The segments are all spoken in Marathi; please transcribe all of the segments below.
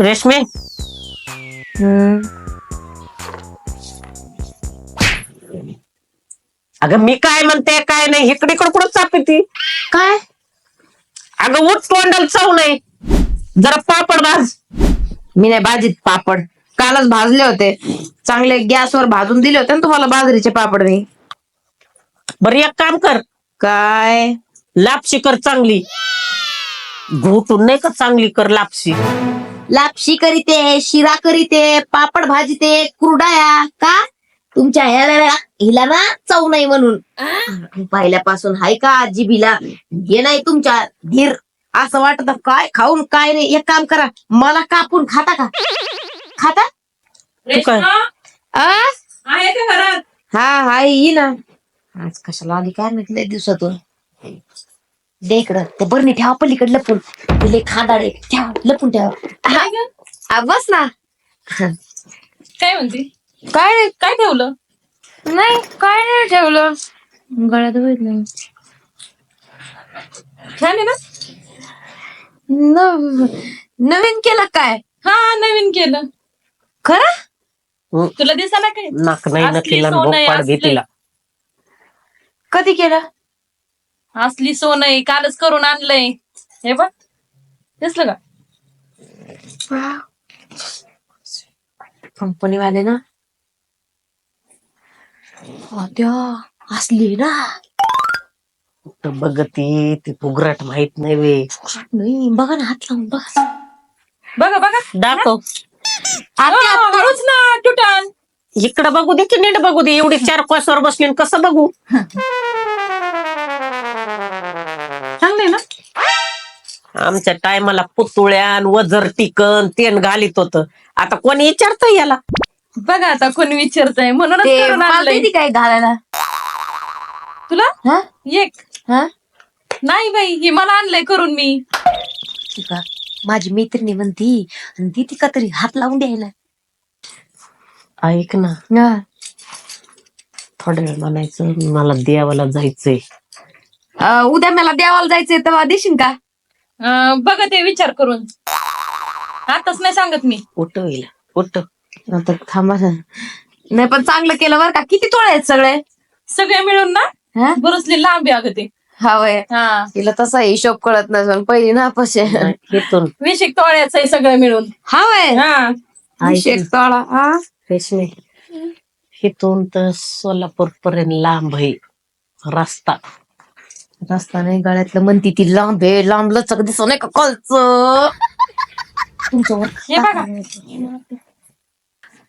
रेशमे? अगं मी काय म्हणते काय नाही इकडे इकडे कुठं चापी ती? काय? अगं उठ तोंडाला चाव नाही. जरा पापड भाज. मी नाही भाजीत पापड. कालच भाजले होते. चांगले गॅसवर भाजून दिले होते ना तुम्हाला बाजरीचे पापड मी. बरं एक काम कर. काय? लापशी कर चांगली. घोटून नाही का चांगली कर लापशी? लापशी करीते शिरा करीते पापड भाजीते कुरडाया का? तुमच्या ह्याला हिला ना चव नाही म्हणून. पहिल्यापासून हाय का जिबीला हे नाही तुमच्या धीर. असं वाटत काय खाऊन काय नाही. एक काम करा मला कापून खाता का? खाता? तू काय? आ? आहे का घरात? हा हाय ये ना. आज कशाला आली काय माहीत लय दिवसातून. दे इकडं. ते बरणी ठेवा पलीकडे लपून. तिले खादाडे ठेवा लपून ठेवा. हा, आ, बस ना. काय म्हणते? काय? काय ठेवलं? नाही काय नाही ठेवलं. गळ्यात बघितलं छान आहे ना? नवीन केलं काय? हा नवीन केलं. खरं? हं, तुला दिसायला काय नाक नाही असली सोनं आहे, असली. कधी केलं? असली सोनं आहे कालच करून आणलंय. हे बघ. दिसलं का? कंपनी वाले ना असली ना. तर बघती ती फुगराट माहीत नाही वे नाही बघा ना हात लावून बघा. बघा बघा. दाखव. हळूच ना टुटान इकडं बघू दे की नीट बघू दे. एवढी चार कोसावर बसली आणि कसं बघू? आमच्या टायमाला पुतुळ्यान वजर टिकन तेन घालीत होत. आता कोणी विचारत याला? बघा आता कोणी विचारतय. म्हणूनच ते करून देते काय घालायला? तुला? हा? एक. हा? नाही बाई हे मला आणलंय करून मी. आहे. माझी मैत्रिणी म्हणती आणि ती का तरी हात लावून द्यायला. ऐक ना. थोड्या वेळ म्हणायचं मला देवाला जायचंय. अं, उद्या मला देवाला जायचंय तेव्हा देशील का? अं, बघा ते विचार करून. आताच नाही सांगत मी. उठ हिला उठ आता थांबा. ना. नाही पण चांगलं केलं बरं का. किती तोळे आहेत सगळे? सगळे मिळून ना? हा? बरसली लांबी अगं ते. हा वय. हा. तिला तसा हिशोब कळत नसून पहिली ना पशे. नाही, विशिक तोळ्याचं आहे सगळं मिळून. हा वय. हा. शेक तोळा हा रेशमी इथून तर सोलापूर पर्यंत लांब आहे. रस्ता. रस्ता नाही गळ्यातलं म्हणती ती लांब आहे लांब लचक दिसत नाही का कलच तुमच्यावर हे बघा.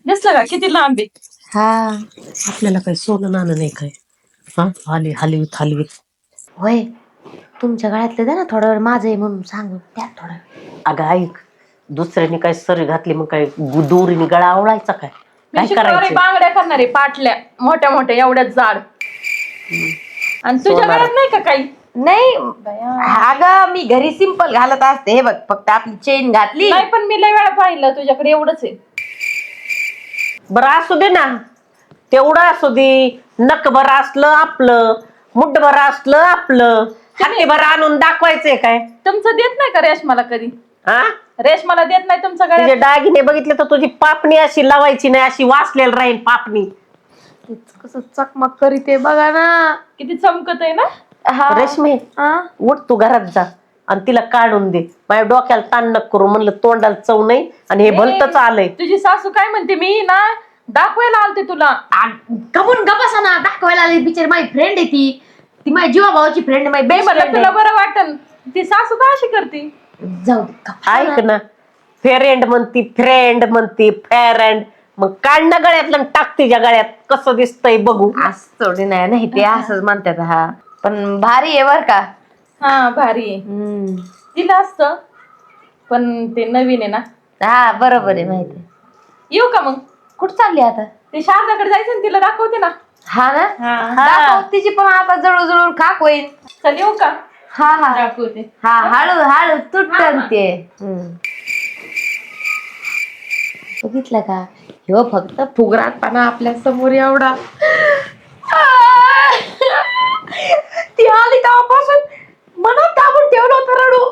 दिसलं का? किती लांब आहे? हा. आपल्याला काही सोनं नाणं नाही काय? हा? हाली हलवीत हलवीत. होय. तुमच्या गळ्यातलं द्या ना थोडा वेळ माझं आहे म्हणून सांगू त्या थोडा वेळ. अगं ऐक दुसऱ्याने काय सरी घातली मग काय दोरीने गळा आवळायचा काय? काय करायचं बांगड्या करणारे पाटल्या मोठ्या मोठ्या एवढ्याच जाड आणि तुझ्या सोनार. गळ्यात नाही का काही? नाही. अगं मी घरी सिंपल घालत असते. हे बघ फक्त आपली चेन घातली. नाही पण मी लय वेळा पाहिलं. तुझ्याकडे एवढंच आहे. बरं असू दे ना. तेवढं असू दे. नक भर असलं आपलं. मुठ भर असलं आपलं. हाती भर आणून दाखवायचंय काय? तुमचं देत नाही का रेशमाला कधी? हा रेशमाला देत नाही गळ्यात? तुझे दागिने बघितले तर तुझी पापणी अशी लावायची नाही अशी वाचलेली राहील पापणी. कसं चकमक करीते बघा ना. किती चमकत आहे ना? हा. रेशमी हा? उठ तू घरात जा आणि तिला काढून दे. माझ्या डोक्याला ताण नको करू म्हणलं तोंडाला चव नाही आणि हे भलतच आलंय. तुझी सासू काय म्हणते मी ना दाखवायला आलते तुला. कमून गपासा ना दाखवायला आली बिचारी माझी फ्रेंड आहे ती. ती माझी जीवा भावाची फ्रेंड आहे माझी मी बेस्ट म्हणलं फ्रेंड तुला बरं वाटन. ती सासू का अशी करते? जाऊ दे गप्पा ऐक ना. ना. फ्रेंड म्हणती फ्रेंड म्हणती फ्रेंड मग काढ ना गळ्यातलं आणि टाक तिच्या गळ्यात. कसं दिसतंय बघू. असं थोडी नाही नाही ते असंच म्हणतात हा. पण भारी आहे बर का. हा भारी आहे. हम्म. दिलं असतं पण ते नवीन आहे ना. हा बरोबर आहे माहिती आहे. येऊ का मग? कुठं चालली आता? ते शारदाकडे जायचं ना तिला दाखवते ना. हा ना? हा. दाखव तिची पण आता जळू जळून खाक होईल चल येऊ का? हा हा. दाखवते. हा हळू हळू तुटन ते. हम्म. बघितलं का? ह्यो फक्त फुगराटपणा आपल्यासमोर एवढा. ती आली तेव्हापासून मनात दाबून ठेवलं होतं रडू.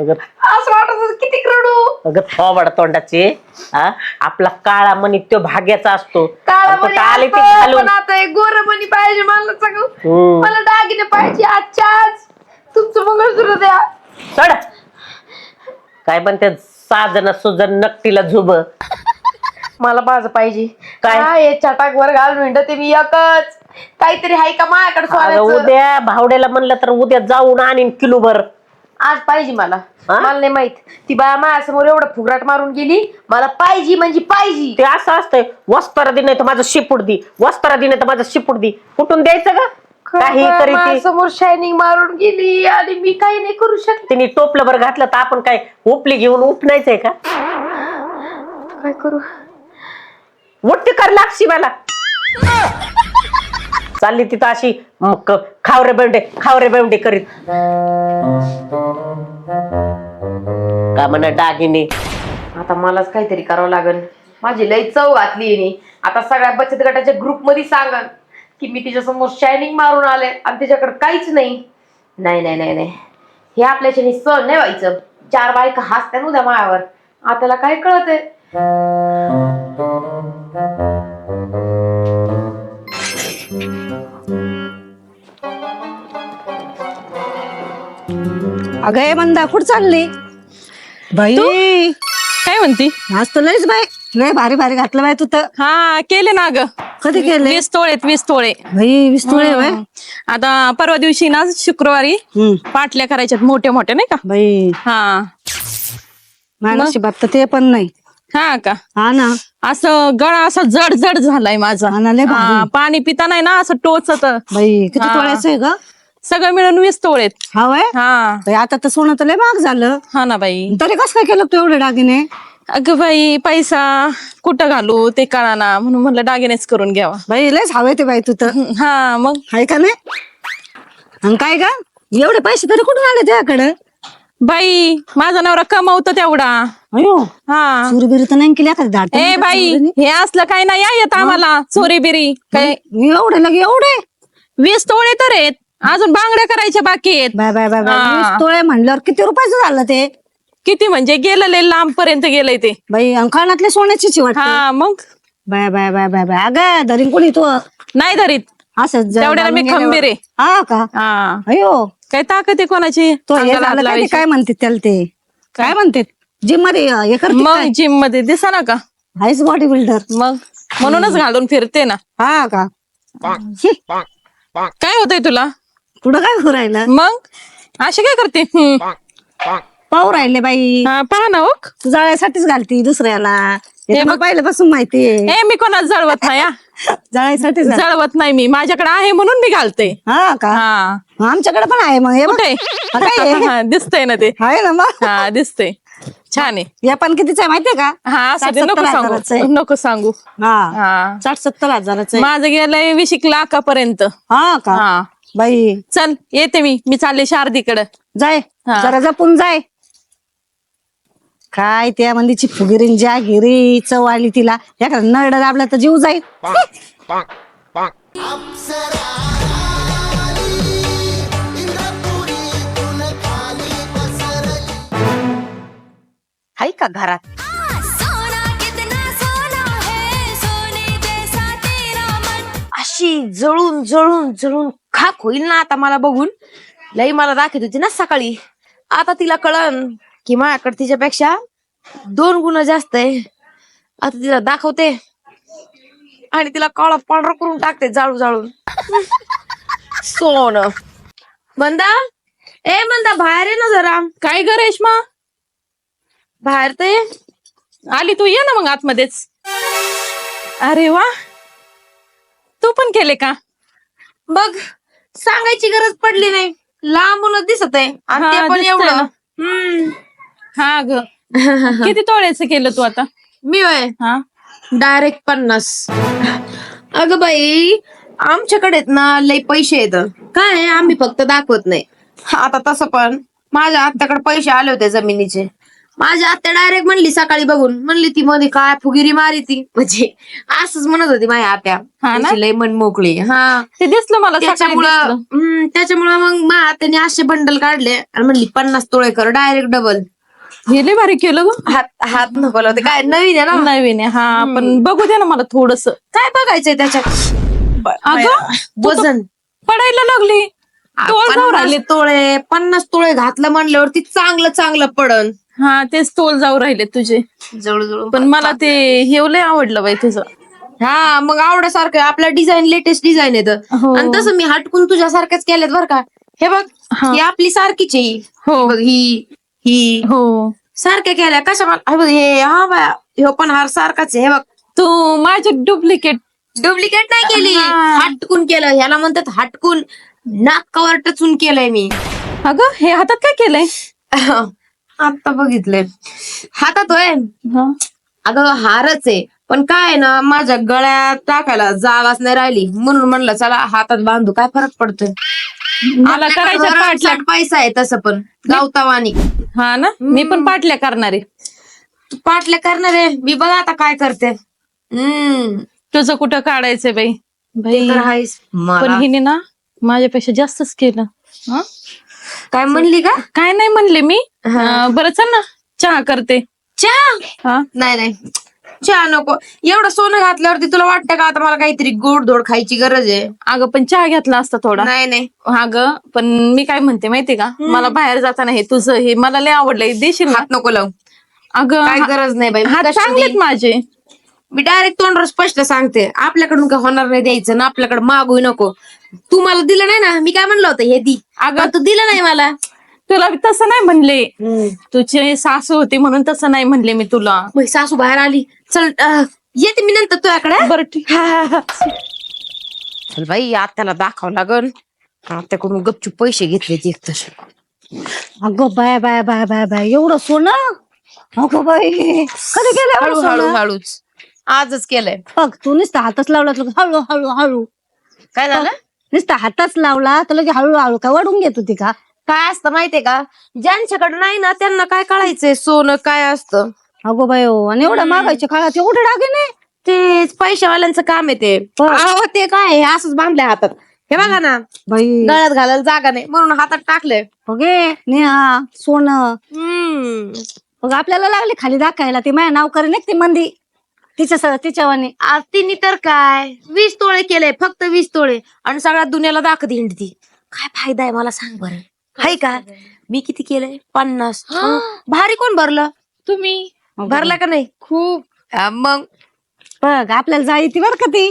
अगं. असं वाटत होतं किती रडू. अगं थोबड तोंडाचे हा? आपला काळा मणी तो भाग्याचा असतो. काळा आणि आले ते असतं, घालून? पण आता एक गोर मणी पाहिजे मला सांगू हम्म. मला दागिने पाहिजे आजच्या आज. तुमचं मंगळसूत्र द्या. चढ काय म्हणते साजन सुजन नकटीला झुब. मला माझं पाहिजे. काय? काय हे चटाकवर घालून हिंडते मी एकच. काहीतरी आहे का माझ्याकडे अगं? उद्या भावड्याला म्हणलं तर उद्या जाऊन आणीन किलोभर. आज पाहिजे मला. हा? मला नाही माहीत. ती बाया माझ्यासमोर एवढं फुगराट मारून गेली. मला पाहिजे म्हणजे पाहिजे. ते असं असतंय वस्तारा दिन नाही तर माझं शिपूट दी. वस्तारा दिन नाही तर माझं शिपूट दी. कुठून द्यायचं का काही तरी ती माझ्यासमोर शायनिंग मारून गेली आणि मी काही नाही करू शकले. तिने टोपलं बरं घातलं तर आपण काय उपली घेऊन उपणायचंय का? काय करू? मोठी कर लागशी मला. चालली तिथं अशी म, क- खावरे बेवडे खावरे बेवडे करीत. का म्हणा डागिने आता मलाच काहीतरी करावं लागल. माझी लई चव घातली हिने. आता सगळ्या बचत गटाच्या ग्रुपमध्ये सांगन की मी तिच्यासमोर शायनिंग मारून आले आणि तिच्याकडे काहीच नाही. नाही नाही नाही नाही. हे आपल्याच्याने सण नाही व्हायचं. चार बायका हसत्या उद्या मायावर. आताला काय कळत आहे अगं हे मंदा कुठं चालली? बाई. काय म्हणती? आज तर लयच बाई लय भारी भारी घातलं बाई तू तर. हा केले ना ग कधी केले? वीस तोळेत वीस तोळे. बाई वीस तुळे बाई आता परवा दिवशी ना शुक्रवारी. पाटल्या करायच्यात मोठ्या मोठ्या नाही का? बाई. हा. माझ्या बात तर ते पण नाही. हा का? हा ना. असं गळा असा जड जड झालाय माझा. हा ना, लय भारी. हा, पाणी पिता नाही ना असं टोचत. बाई किती हा. तोळ्याचं आहे ग? सगळं मिळून वीस तोळेत हा वय हा. बाई, आता तर सोनं तर लय महाग झालं. हा ना बाई. तरी कसं काय केलं तू एवढे दागिने? अगं बाई पैसा कुठं घालू? ते कळाना. म्हणून म्हणलं दागिनेच करून घ्यावा. बाई लयच हवे ते बाई तू तर. हा मग? आहे का नाही? आणि काय का एवढे पैसे तरी कुठून आले तुझ्याकडे बाई माझा नवरा कमवतो तेवढा. अयो हा. सुरी बिरी तर नाही केली एखादी ए बाई हे असलं काही नाही आहे येत आम्हाला चोरी बिरी काय एवढे लगे एवढे? वीस तोळे तर आहेत. अजून बांगड्या करायच्या बाकी आहेत. बाय बाय बाय बाय. हा. वीस तोळे म्हणल्यावर किती रुपयाचं झालं ते? किती म्हणजे गेलेले लांब पर्यंत गेलंय ते. बाई अंकाणातले सोन्याची चिवट हा मग? बाय बाय बाय बाय बाय. अगं धरीन कोणी तू? नाही धरीत. असं ज- तेवढ्याला मी घालून खंबीर आहे. गेल्यावर. हा का? हा. अयो. काय ताकद आहे कोणाची? तो हे अंगाला हात झालं काय ते लावायची. काय म्हणते त्याला ते? काय? म्हणते? जिममध्ये हे करते मग? जिममध्ये. दिसा ना का? हायच बॉडी बिल्डर मग? म्हणूनच घालून फिरते ना. हा का? शी, काय होतंय तुला? पुढं काय होऊ राहिलं? मग? अशी काय करते? हम्म. पाहू राहिले बाई. हा, पहा ना तू जाळ्यासाठीच घालती दुसऱ्याला. हे तर मला पहिल्यापासून माहिती आहे. ए मी कोणाला जळवत नाही हा. जाळ्यासाठीच घाल- जळवत नाही मी. माझ्याकडे आहे म्हणून मी घालते. हा का? हा. आमच्याकडे पण आहे मग. हे बघ. कुठे? हा, काय आहे? हा, दिसतंय ना ते. आहे ना मग. हा दिसतंय. छान आहे. हे पण कितीच आहे माहितीये का? हा असं साठ ते नको सत्तर हजाराचं सांगू आहे. नको सांगू. हा. हा. साठ सत्तर हजाराचं आहे. माझं गेलंय वीस एक लाखापर्यंत. हा का? हा. बाई. चल येते मी. मी चालले शारदीकडे. जाय. हा. जरा जपून जाय. काय त्या मंदीची फुगिरीन ज्या गिरी चव आली तिला. या नरड दाबला तर जीव जाईल. हाय का घरात? अशी जळून जळून जळून खाक होईल ना आता मला बघून. लई मला दाखवत होती ना सकाळी. आता तिला कळन. की माझ्याकडे तिच्यापेक्षा दोन गुण जास्त आहे. आता तिला दाखवते. आणि तिला काळा पांढरा करून टाकते जाळू जाळून. सोन. मंदा? ए मंदा बाहेर आहे ना जरा. काय ग रेश्मा? बाहेर ये. आली तू ये ना मग आतमध्येच. अरे वा. तू पण केले का? बघ सांगायची गरज पडली नाही. लांबूनच दिसत आहे आणि ते पण एवढं. हम्म. हा ग. किती तोळ्याचं केलं तू आता? मी वय हा? डायरेक्ट पन्नास. अगं बाई आमच्याकडे आहेत ना लई पैसे येत काय आहे, आम्ही फक्त दाखवत नाही. आता तसं पण माझ्या आत्याकडे पैसे आले होते जमिनीचे. माझ्या आत्या डायरेक्ट म्हणली सकाळी बघून. म्हणली ती मध्ये काय फुगिरी मारी ती. म्हणजे असंच म्हणत होती माझ्या आत्या. हा ना? तिची लई मन मोकळी हा. ते दिसलं मला सकाळी त्याच्यामुळं दिसलं. हम्म, त्याच्यामुळं मग माझ्या आत्याने असे बंडल काढले. आणि म्हणली पन्नास तोळे कर डायरेक्ट डबल हे लय भारी केलं ग. हात हात नको लावते काय नवीन आहे ना? नवीन आहे हा पण बघू दे ना मला थोडस. काय बघायचंय त्याच्यात? अगं वजन. पडायला लागली. तोल जाऊ राहिले. पन्नास तोळे पन्नास तोळे घातलं म्हणल्यावरती चांगलं चांगलं पडन. हा तेच तोल जाऊ राहिले तुझे. जवळजवळ पण मला ते हे लय आवडलं बाई तुझं. हा मग आवड्यासारखं आहे. आपल्या डिझाईन लेटेस्ट डिझाईन येतं हो. आणि तसं मी हटकून तुझ्यासारख्याच केल्यात बरं का. हे बघ हा. ही आपली सारखीच आहे हो. बघ ही. ही हो. सारख्या केल्या. कशा मला हे बघ, हे हा बाया ह्यो पण हार सारखाच आहे हे बघ. तू माझे डुप्लिकेट डुप्लिकेट नाही केली. हा. हटकून केलं. ह्याला म्हणतात हटकून नाक कवर टचून केलंय मी. अगं हे हातात काय केलंय? आता बघितलंय. हातात होय. अगं हारच आहे. पण काय ना माझ्या गळ्यात टाकायला जागाच नाही राहिली. म्हणून म्हणलं चला हातात बांधू काय फरक पडतोय? मला करायच्या पाटल्या. पैसा आहे तसं पण. गावतावानी हा ना? मी पण पाटल्या करणारे. तू पाटल्या करणार? आहे मी बघा आता काय करते. हम्म. तुझं कुठं काढायचंय बाई? बाई तर. पण मला हिने ना माझ्यापेक्षा जास्तच केलं. हं? काय म्हणली का? काय नाही म्हणले मी. हा. अं, बरं चल ना. चहा करते. चहा? हा? नाही नाही. चहा नको. एवढं सोनं घातल्यावरती तुला वाटतं का आता मला काहीतरी गोड धोड खायची गरज आहे? अगं पण चहा घेतला असता थोडा. नाही नाही. अगं पण मी काय म्हणते माहितीये का? मला बाहेर जाताना हे तुझं हे मला लय आवडलंय देशील ना? हात नको लावू. अगं काय हा- गरज नाही बाई हात कशाला चांगलेत? माझे. मी डायरेक्ट तोंडवर स्पष्ट सांगते. आपल्याकडून काय होणार नाही द्यायचं ना? आपल्याकडे मागू नको. तू मला दिलं नाही ना? मी काय म्हणलं होतं? हे दी. अगं तू दिलं नाही मला. तुला तसं नाही म्हणले. तुझे सासू होती म्हणून तसं नाही म्हणले मी तुला. मग सासू बाहेर आली. चल अं, येते मी नंतर तुझ्याकडे. बरं ठीक. चल बाई आत्याला दाखव लागन आत्याकडून गपचूप पैसे घेतले एक तर. अगं बाय बाय बाय बाय बाय एवढं सोनं? अगं बाई कधी एवढं हळू हळू सोनं हळूच. आजच केलंय. बघ तू नुसतं हातच लावला तर हळू हळू हळू. काय झालं? नुसतं हातच लावला तर लगे हळू हळू का वाढून घेत होती का? काय असतं माहितीये का? ज्यांच्याकडे नाही ना त्यांना काय कळायचंय? सोनं काय असतं? अगो बाई हो आणि एवढं मागायच्या काळात एवढे डागे नाही. तेच पैशावाल्यांचं काम आहे ते. हो. अहो, ते काय हे असंच बांधलंय हातात. हे बघा ना. बाई. गळ्यात घालायला जागा नाही. म्हणून हातात टाकलंय. बघे नेहा सोनं. हम्म. बघ आपल्याला लागले खाली दाखायला ते माझ्या नाव एक ती मंदी? तिच्या स- तिच्यावानी आज तिने तर काय? वीस तोळे केले फक्त वीस तोळे. आणि सगळ्या दुनियाला दाखत हिंडती. काय फायदा आहे मला सांग बरं. हाय का? मी किती केलंय? पन्नास. मग भारी कोण भरलं? तुम्ही? भरला का नाही? खूप. हा, मग? बघ आपल्याला जाळी ती बरं का ती.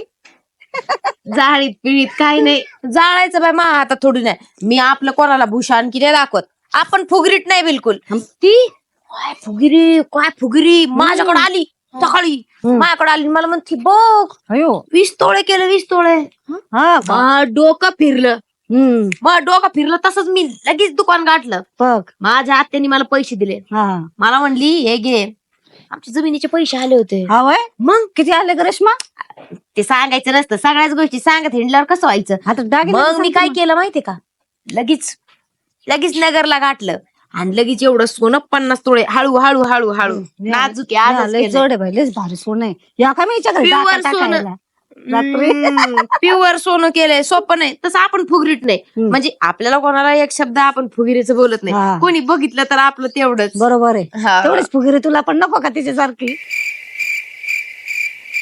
जाळीत पिळीत काही नाही. जाळायचं बाय मा हातात थोडी नाही मी आपलं कोणाला भूषण आणखी नाही दाखवत. आपण फुगरीत नाही बिलकुल. ती? काय फुगिरी काय फुगिरी? माझ्याकडे आली सकाळी माझ्याकडे आली मला म्हणती बघ अयो. वीस तोळे केले वीस तोळे. हा? का? मा डोकं फिरलं. हम्म. मग डोकं फिरलं तसंच मी लगेच दुकान गाठलं. बघ. माझ्या आत्याने मला पैसे दिले. हा. मला म्हणली हे घे आमच्या जमिनीचे पैसे आले होते. हा वय? मग? किती आले ग रेश्मा? ते सांगायचं नसतं. सगळ्याच गोष्टी सांगत हिंडल्यावर कसं व्हायचं? आता मग मी काय केलं माहितीये का? लगेच लगेच नगरला गाठलं. आणि लगेच एवढं सोनं पन्नास तोळे हळू हळू हळू हळू. नाजूक आहे, आजच लय केलंय. जोड आहे बाई लयच भारी सोनं आहे. या का मी हिच्या घरी Pure टाका सोनं. टाकायला. रात्री. प्युअर सोनं केलंय सोपं नाही. तसं आपण फुगरीत नाही. म्हणजे आपल्याला कोणाला एक शब्द आपण फुगिरीचं बोलत हा. नाही कोणी बघितलं तर आपलं तेवढंच. बरोबर आहे. तेवढीच फुगिरी तुला पण नको का तिच्यासारखी?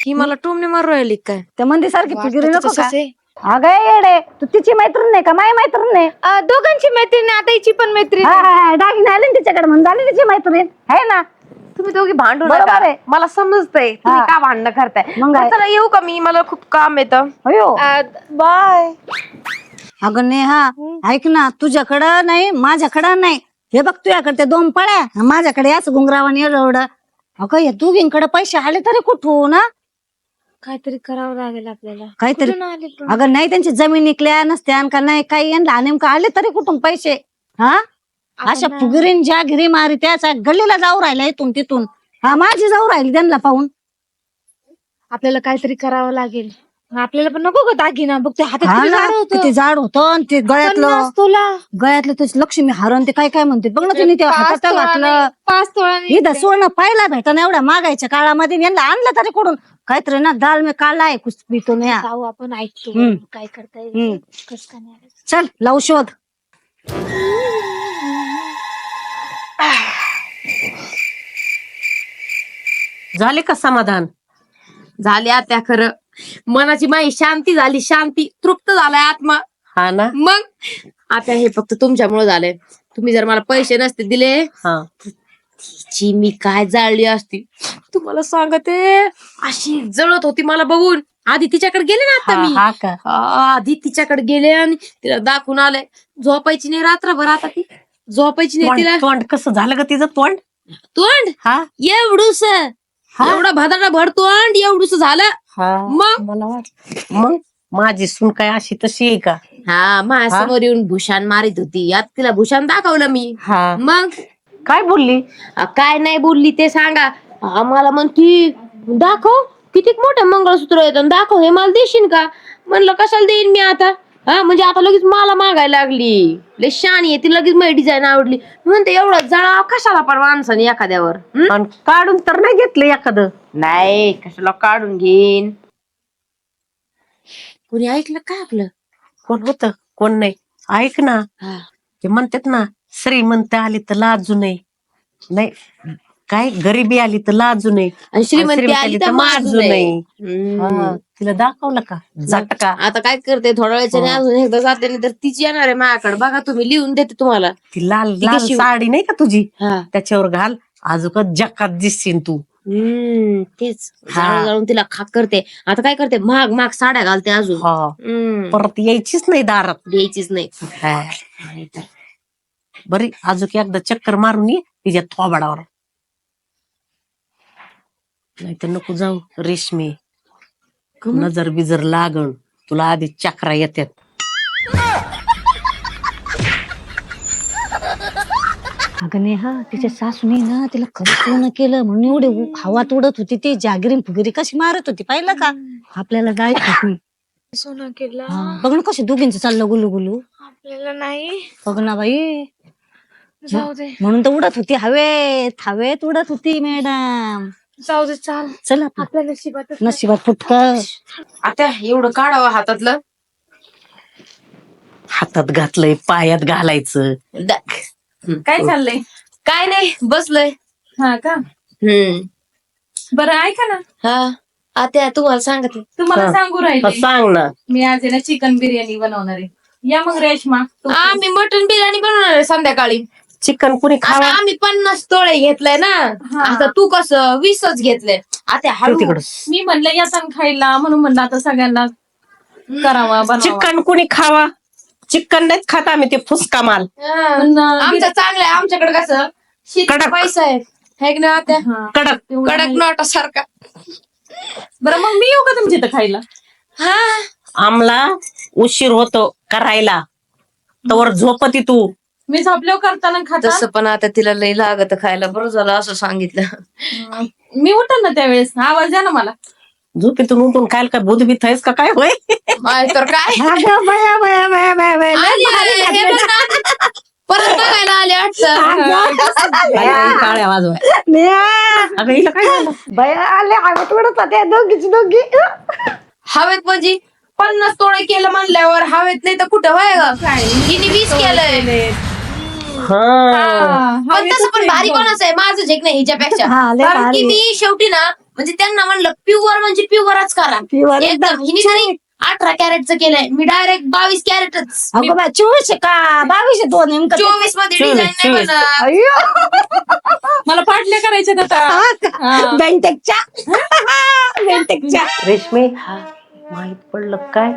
ही मला टोमने मारू राहिली काय? त्या मंदी सारखी फुगिरी नको तसंच का आहे. अगं येडे. तू तिची मैत्रीण नाही का? माझी मैत्रीण नाही दोघांची मैत्रीण आता हिची पण मैत्रीण हा, हा, हा, दागिने आले ना तिच्याकडे म्हणून. झाली तिची मैत्रीण. आहे ना? तुम्ही दोघी भांडू बरोबर नका आहे. मला समजतंय. तुम्ही हा. का भांडणं करताय? मग काय? पण चला येऊ का मी? मला खूप काम येतं अयो. बाय. अगं नेहा ऐक ना तुझ्याकडं नाही माझ्याकडं नाही. हे बघ तुझ्याकडे ते दोन पळ्या माझ्याकडे याच गुंगरावाने एवढं. अगं या दोघींकडे पैसे आले तरी कुठून ना काहीतरी करावं लागेल आपल्याला. काहीतरी अगं नाही त्यांची जमीन निकल्या नसत्या का नाही काही यांना नेमकं आले तरी कुठून पैसे हा? अशा फुगिरीन ज्या घिरी मारी त्याच्या गल्लीला जाऊ राहिला इथून तिथून. हा माझी जाऊ राहिली त्यांना पाहून. आपल्याला काहीतरी करावं लागेल. आपल्याला पण नको का दागिना. बघ ते हातात हा किती ना, झाड होतं. किती जाड होतं आणि ते गळ्यातलं पन्नास तोला गळ्यातलं ते लक्ष्मी हारण ते काय काय म्हणते? बघ ना तिने ते पाच हातात तोळा घातलं. नाही, पाच तोळा नाही. इथं सोनं पाहिला भेटन एवढ्या मागायच्या काळामध्ये यांना आणलं तरी कुठून? काहीतरी ना दाल मी काढला आहे कुछ पितो नाही जाऊ आपण ऐकतो. हम्म. काय करता हम्म. येईल कस का नाही. चल लावू शोध. झाले का समाधान? झाले आता खरं. मनाची माई शांती झाली शांती तृप्त झालाय आत्मा. हा ना? मग? आता हे फक्त तुमच्यामुळे झालंय. तुम्ही जर मला पैसे नसते दिले हा. ची मी काय जाळली असती? तुम्हाला सांगते अशी जळत होती मला बघून. आधी तिच्याकडे गेले ना आता हा मी? हा का? आ, आधी तिच्याकडे गेले आणि तिला दाखवून आले. झोपायची नाही रात्रभर आता ती. झोपायची नाही तिला. तोंड तोंड कसं झालं का तिचं तोंड? तोंड? हा? एवढूस. एवढा भदाडा भर तोंड एवढूस झालं. हा मग? मला वाट मग? माझी सून काय अशी तशी आहे का? हा माझ्यासमोर येऊन भूषण मारित होती. यात तिला भूषण दाखवलं मी. हा. मग? काय बोलली? अ, काय नाही बोलली ते सांगा. आम्हाला म्हणती दाखव किती मोठं मंगळसूत्र येतं दाखव हे मला देशील का? म्हणलं कशाला देईन मी आता? हा म्हणजे आता लगेच मला मागायला लागली. लय शानी आहे ती लगेच माझी डिझाईन आवडली. मी म्हणते एवढं जळा कशाला पण माणसाने एखाद्यावर? हं? आणि काढून तर नाही घेतलं एखादं. नाही कशाला काढून घेईन? कोणी ऐकलं काय आपलं? कोण होत? कोण नाही? ऐक ना. हा. ते म्हणतात ना श्रीमंत आली तर लाजू नये. नाही. काय? गरिबी आली तर लाजू नये. आणि श्रीमंती आली तर माजू नये. हा. तिला दाखवलं का? झटका. आता काय करते? थोड्या वेळच्या. अजून एकदा जाते नाही तर तीच येणार आहे माझ्याकडे. बघा तुम्ही लिहून देते तुम्हाला. ती लाल ती लाल कशी- साडी नाही का तुझी? हा. त्याच्यावर घाल. अजून जकात दिसशील तू. हम्म तेच. हा. जाळून जाळून तिला खाक करते. आता काय करते? महाग महाग साड्या घालते अजून. हा. हम्म. परत यायचीच नाही दारात. द्यायचीच नाही. हा. बरी अजून एकदा चक्कर मारून ये. तिच्या थोबाडावर. नाही तर नको जाऊ रेशमी. नजर बिजर लागण. तुला आधी चक्रा येतात अगं नेहा तिच्या सासूने ना तिला खरंच केलं. म्हणून एवढी उ- हवात उडत होती ती. जागरी फुगरी कशी मारत होती पाहिलं का? आपल्याला जायचं होती. सोनं केलं. बघ ना कशी दोघींच चाललं गुलू गुलू आपल्याला नाही. बघ ना बाई. जाऊ दे. म्हणून तर उडत होती. हवेत हवेत उडत होती मॅडम. जाऊ दे चाल. चल आपलं आपल्या नशिबात नशिबात फुटका. आता एवढं काढावं हातातलं. हातात घातलंय पायात घालायचं. दा- काय चाललंय? काय नाही बसलोय. हा का? हम्म. बरं ऐका ना. हा. आता तुम्हाला सांगते. तुम्हाला हा. सांगू हा, राहिले सांग ना. मी आज आहे ना चिकन बिर्याणी बनवणार आहे. या मग रेशमा तू- आम्ही मटन बिर्याणी बनवणार आहे संध्याकाळी. चिकन कुणी आता खावा? आम्ही पन्नास तोळे घेतलंय ना. हा. आता तू कसं वीसच घेतलंय आता हळू. तिकडं. मी म्हणलं येतान खायला. म्हणून म्हणलं आता सगळ्यांना करावा बनवा. चिकन कुणी खावा? चिकन नाहीच खात आम्ही ते फुसका माल. हा. पण, अं, आमचं चांगलं आहे. आमच्याकडे कसं कडक. पैसा आहे. है ना आता हा. कडक. तेवढं कडक नाही. नोटासारखा. बरं मग मी येऊ का तुमच्या इथं खायला? हा. आमला उशीर होतो करायला. तवर झोपती तू. मी झोपल्यावर करताना खाता तसं पण आता तिला लई लागत खायला बरं झालं असं सांगितलं. मी उठन ना त्यावेळेस. आवाज द्या ना मला. झोपेतून उठून खायला काय बुध बीत आहेस का? काय होय? माय तर काय? अगं बया, बया, बया, बया, बया, लय आली, भारी आली, हे घातलं. बघ ना. परत बघायला आले वाटतं. बाई, टाळ्या वाजवाय अगं हिला काय झालं? बया आले आवत उडत होत्या दोघीची दोघी. हवेत म्हणजे पन्नास तोळे केलं म्हणल्यावर हवेत नाही तर कुठं व्हाय ग? हिने वीस केलंय. हा. पण तसं पण भारी कोणाचं आहे? माझं झेक नाही हिच्यापेक्षा. हा, लय कारण की भारी. मी शेवटी ना म्हणजे त्यांना म्हणलं प्युअर म्हणजे प्युअरच करा. Pure एकदम हिने अठरा कॅरेटचं केलंय. मी डायरेक्ट बावीस कॅरेटच. अगं बा चोवीस आहे का बावीस आहे दोन नेमकं ते. चोवीसमध्ये चोवीस, डिझाईन नाही चोवीस. बनत. अय्यो. मला पाटल्या करायच्या आता. हा. बेंटेकच्या बेंटेकच्या रेशमी माहीत पडलं काय?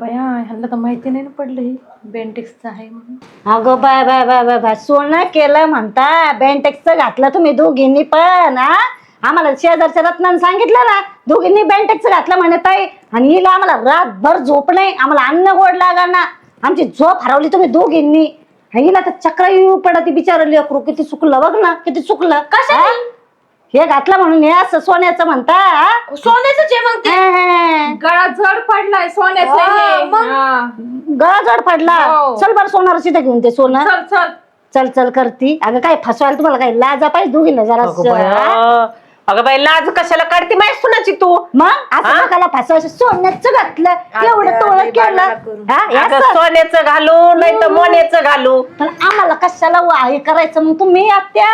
बया ह्यांना तर माहिती नाही ना पडलं हे. बेंटेक्सचं आहे म्हणून. अगं बाय बाय बाय बाय बाय. सोनं केलं म्हणता. बेंटेक्सचं घातलं तुम्ही दोघींनी पण हा? आम्हाला शेजारच्या रत्नानं सांगितलं ना दोघींनी बेंटेक्सचं घातलं म्हणे ताई. आणि हिला आम्हाला रातभर झोप नाही आम्हाला अन्न गोड लागा ना. आमची झोप हरवली तुम्ही दोघींनी. हिला तर चक्र येऊ पडत बिचार लेकरू. किती चुकलं बघ ना किती चुकलं. हा? हे घातलं म्हणून हे असं सोन्याचं म्हणता हा? सोन्याचं जे मग ते. गळा जड पडलाय सोन्याचं हा, हे. मग? हा. गळा जड पडला हो. चल बरं सोनार सीधा घेऊन ते सोनं चल चल चल चल करती अगं काय फसवायला तुम्हाला काय लाजा पाहिजे दोघींना जरा अगं बाया. अगं बाई लाज कशाला काढते माहिती सुनाची तू? मग? असं हा? नकाला फसवायचं सोन्याचं घातलं एवढं टोळ केलं. हा, हे अगं असं. सोन्याचं घालू नाही तर मोन्याचं घालू. पण आम्हाला कशाला वा- हे करायचं मग? तुम्ही आत्या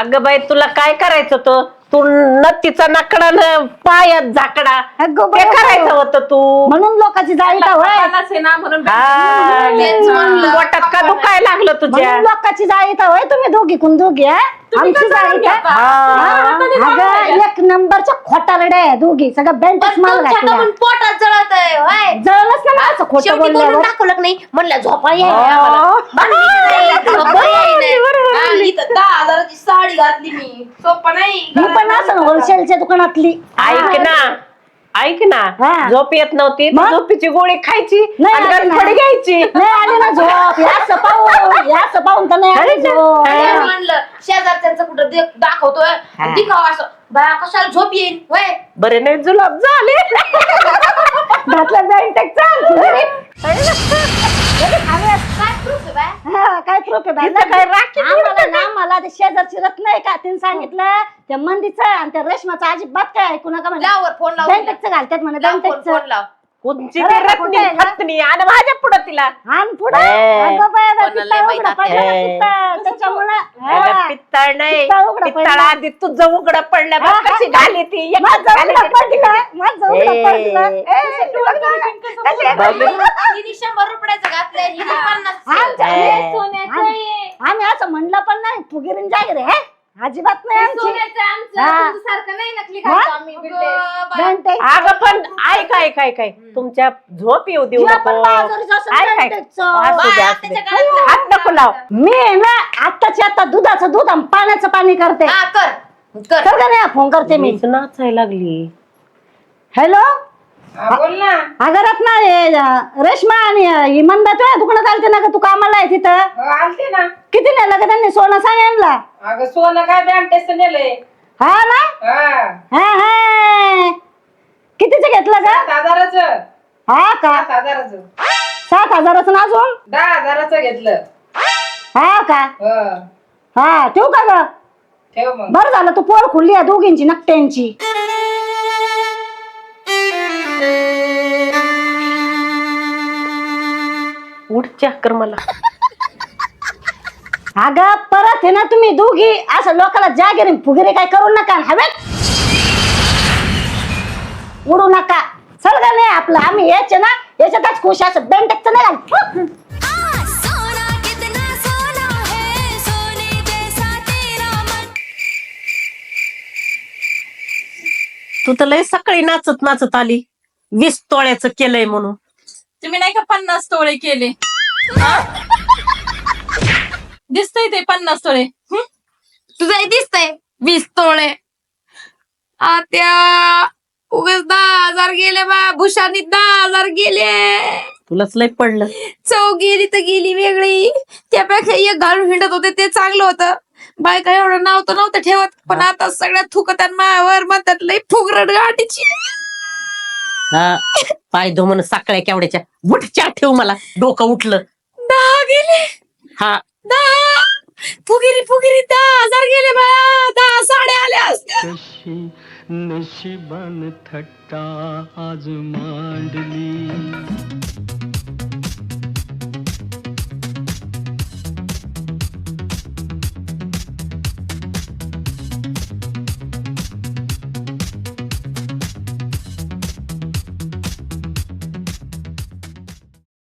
अगं बाई तुला काय करायचं होतं? तू नत्तीचा नकडा न पायात झाकडा. अगं ते बाई, करायचं होतं तू? म्हणून लोकांची जाळी तर होय आहे. ना म्हणून हा, तेच म्हणलं. पोटात का दुखाय लागलं तुझ्या? म्हणून लोकांची जाळी तर होय तुम्ही दोघी कुण दोघी हा? आमची जाळी हा. अगं एक नंबरच्या खोटारड्या आहे दोघी. सगळं बेंटच माल घातला पोटात जळत आहे होय. जळलंच ना मला असं खोटं शेवटी बोलून बोलल्यावर? दाखवलं का नाही? म्हणलं झोपा ये हो. दहा हजाराची साडी घातली मी. सोपं नाही. मी पण असं होलसेलच्या दुकानातली. ऐक ना ऐक ना हा. झोप येत नव्हती तर मग? झोपीची गोळी खायची नाही आणि आली ना. गणपडी घ्यायची नाही आली ना झोप या पाहून या पाहून तर नाही आली झोप अरे म्हणलं शेजारच्यांचं कुठं दे- दाखवतोय दिखाव असं बाया कशाला झोप येईल होय बरे नाही जुलाब झाले घातलं आहे बाया? काय प्रूफ आहे बाई? तिथं काय राखी आम्हाला ना मला ते शेजारची रत्न आहे का? तिने सांगितलं त्या मंदीचं आणि त्या रेशमाचं अजिबात काय ऐकू नका म्हणजे लाव वर फोन लाव बेंटेकचं घालतात म्हणे लाव फोन लाव. उंची अरे, ती आता रत्नी कुठे आहे ना? पत्नी आणि माझ्या पुढं तिला आणि पुढे ए. अगं कोणाला माहीत उघडं? पडलं. त्याच्यामुळं हा. पित्तळ नाही पित्तळ उघडं पित्तळ पडलं. आधी तुझं उघडं पडलं हा, बघ हा, कशी हा. घाली ती एकच माझं घाली उघडं ती. पडलं. माझं उघडं ए. पडलं. ए, तू बघ ना. कशी आहे? बघ. हिने शंभर रुपयाचं घातलंय हिने पन्नास आमच्या- ए. सोन्याचं आहे. आम्ही असं म्हणलं पण नाही फुगिरीन जागीर आहे अजिबात नाही आमची सोन्याचं आहे आमचं. हा. तुमच्यासारखं नाही नकली? घालतो आम्ही बिल्डेस. बेंटेक. अगं पण ऐक ऐक ऐक ऐक तुमच्या झोप येऊ देऊ नको पण बाजारीचं असं ऐक ऐक बेंटेकचं. असू दे, असू दे. त्याच्या गळ्यातलं हात नको लाव मी आहे ना आत्ताच्या आता दुधाचं दूध आणि पाण्याचं पाणी करते हा कर कर कर का नाही फोन करते मी मीच नाचायला लागली हॅलो बोल ना. अगं रत्ना हे, अं, रेश्मा आणि अं, ही मंदा तुझ्या दुकानात आलते ना तू कामाला आहे तिथं? आलते ना. किती नेलं का त्यांनी? सोनं सांग अगं सोनं काय बँक टेस्ट नेलंय. हा ना? हा. हा कितीच घेतलं का सात हजाराचं. हा का? सात हजाराचं. सात हजाराचं ना अजून? दहा हजाराचं घेतलं. हा का? हं. हा ठेवू का ग? ठेव मग. बरं झालं तू पोर खुलली आहे दोघींची नकट्यांची. उठच्या चक्कर मला अगं परत हे ना तुम्ही दोघी. असं लोकांना जागिरी फुगिरी काय करू नका हवेत उडू नका. सगळं नाही आपलं आम्ही याचे ना याच्यातच खुश असं बेंटेकचं नाही घाल तू तर लय सकाळी नाचत नाचत आली. वीस तोळ्याचं केलंय म्हणून. तुम्ही नाही का पन्नास तोळे केले? दिसतंय ते पन्नास तोळे. हं? तुझं दिसतंय. वीस तोळे. आत्या उगाच दहा हजार गेले बा. भूषानी दहा हजार गेले. तुलाच लय पडलं. चव गेली तर गेली वेगळी. त्यापेक्षा एक घालून हिंडत होते ते चांगलं होतं. बायका एवढं नाव तर नव्हतं ठेवत पण आता सगळ्यात थुकत्यान मायावर म्हणतात लई फुगरट गाठीची. हा पाय धो म्हणून साकळ्या केवड्याच्या उठ चहा ठेव मला. डोकं उठलं. दहा गेले. हा. दहा. फुगिरी फुगिरी दहा हजार गेले बाया दहा साड्या आल्या असत्या नशिबान थट्टा आज मांडली.